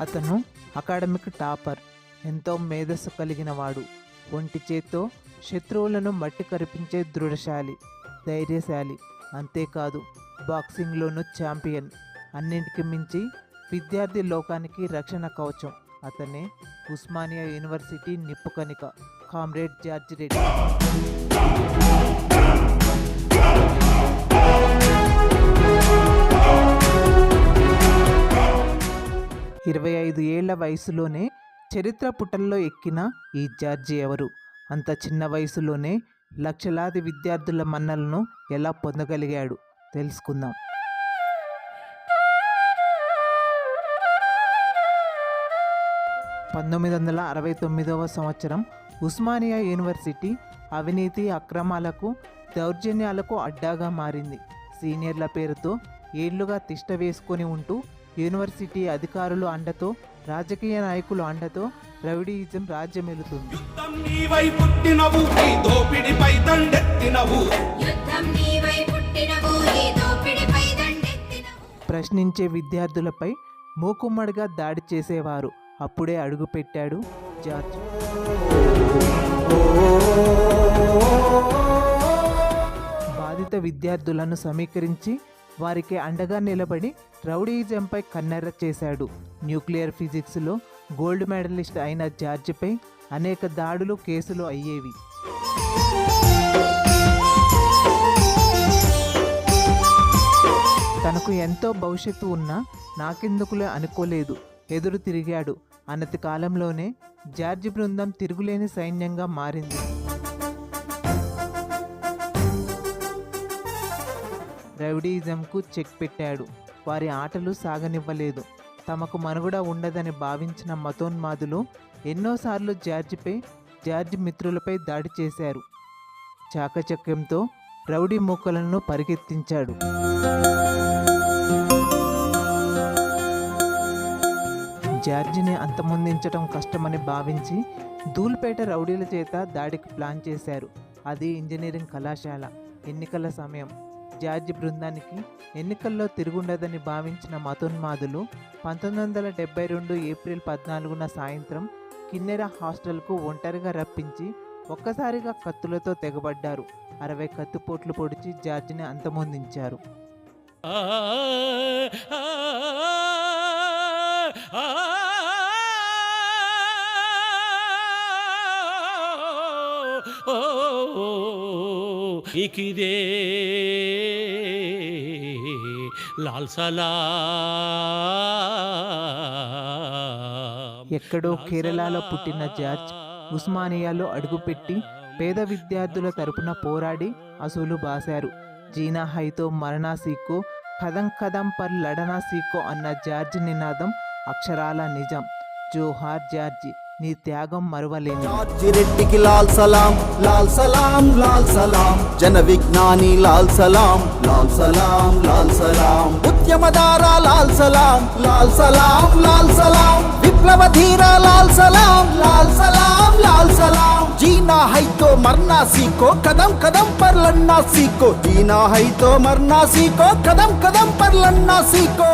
అతను academic topper ఎంతో మేధస్సు కలిగిన వాడు ఒంటి చేత్తో శత్రువులను మట్టి కరిపించే దృఢశాలి ధైర్యశాలి. అంతేకాదు బాక్సింగ్లోనూ ఛాంపియన్. అన్నింటికి మించి విద్యార్థి లోకానికి రక్షణ కవచం. అతనే ఉస్మానియా యూనివర్సిటీ నిప్పుకనిక కామ్రేడ్ జార్జ్ రెడ్డి. ఇరవై ఐదు ఏళ్ళ వయసులోనే చరిత్ర పుటల్లో ఎక్కిన ఈ జార్జి ఎవరు? అంత చిన్న వయసులోనే లక్షలాది విద్యార్థుల మన్నలను ఎలా పొందగలిగాడు? తెలుసుకుందాం. పంతొమ్మిది వందల అరవై తొమ్మిదవ సంవత్సరం ఉస్మానియా యూనివర్సిటీ అవినీతి అక్రమాలకు దౌర్జన్యాలకు అడ్డాగా మారింది. సీనియర్ల పేరుతో ఏళ్ళుగా తిష్ట వేసుకొని ఉంటూ యూనివర్సిటీ అధికారులు అండతో రాజకీయ నాయకులు అండతో రౌడీయిజం రాజ్యమెలుతుంది. ప్రశ్నించే విద్యార్థులపై మూకుమ్మడిగా దాడి చేసేవారు. అప్పుడే అడుగుపెట్టాడు జార్జ్. బాధిత విద్యార్థులను సమీకరించి వారికి అండగా నిలబడి రౌడీయిజంపై కన్నెర్ర చేశాడు. న్యూక్లియర్ ఫిజిక్స్లో గోల్డ్ మెడలిస్ట్ అయిన జార్జిపై అనేక దాడులు కేసులు అయ్యేవి. తనకు ఎంతో భవిష్యత్తు ఉన్నా నాకెందుకులే అనుకోలేదు. ఎదురు తిరిగాడు. అనతి కాలంలోనే జార్జి బృందం తిరుగులేని సైన్యంగా మారింది. రౌడీయిజంకు చెక్ పెట్టాడు. వారి ఆటలు సాగనివ్వలేదు. తమకు మనుగడ ఉండదని భావించిన మతోన్మాదులు ఎన్నోసార్లు జార్జిపై జార్జ్ మిత్రులపై దాడి చేశారు. చాకచక్యంతో రౌడీ మూకలను పరిగెత్తించాడు. జార్జిని అంతమొందించడం కష్టమని భావించి ధూల్పేట రౌడీల చేత దాడికి ప్లాన్ చేశారు. అది ఇంజనీరింగ్ కళాశాల. ఎన్నికల సమయం. జార్జి బృందానికి ఎన్నికల్లో తిరుగుండదని భావించిన మతోన్మాదులు పంతొమ్మిది వందల డెబ్బై రెండు ఏప్రిల్ పద్నాలుగున సాయంత్రం కిన్నెర హాస్టల్కు ఒంటరిగా రప్పించి ఒక్కసారిగా కత్తులతో తెగబడ్డారు. అరవై కత్తుపోట్లు పొడిచి జార్జిని అంతమొందించారు. ఆ ఇకిదే లాల్ సలా. ఎక్కడో కేరళలో పుట్టిన జార్జ్ ఉస్మానియాలో అడుగుపెట్టి పేద విద్యార్థుల తరపున పోరాడి అసూలు బాశారు. జీనా హైతో మరణా సీకో కదం కదం పర్ లడనా సీకో అన్న జార్జ్ నినాదం అక్షరాల నిజం. జోహార్ జార్జి నీ త్యాగం మరువలేని జార్జి రెడ్డికి లాల్ సలాం లాల్ సలాం లాల్ సలాం. జన విజ్ఞాని లాల్ సలాం లాల్ సలాం లాల్ సలాం. ఉద్యమదార లాల్ సలాం లాల్ సలాం లాల్ సలాం. విప్లవ ధీర లాల్ సలాం లాల్ సలాం లాల్ సలాం. జీనా హై మర్నా సీకో కదం కదం పర్ లన్నా సీకో. జీనా హై మర్నా సీకో కదం కదం పర్ సీకో.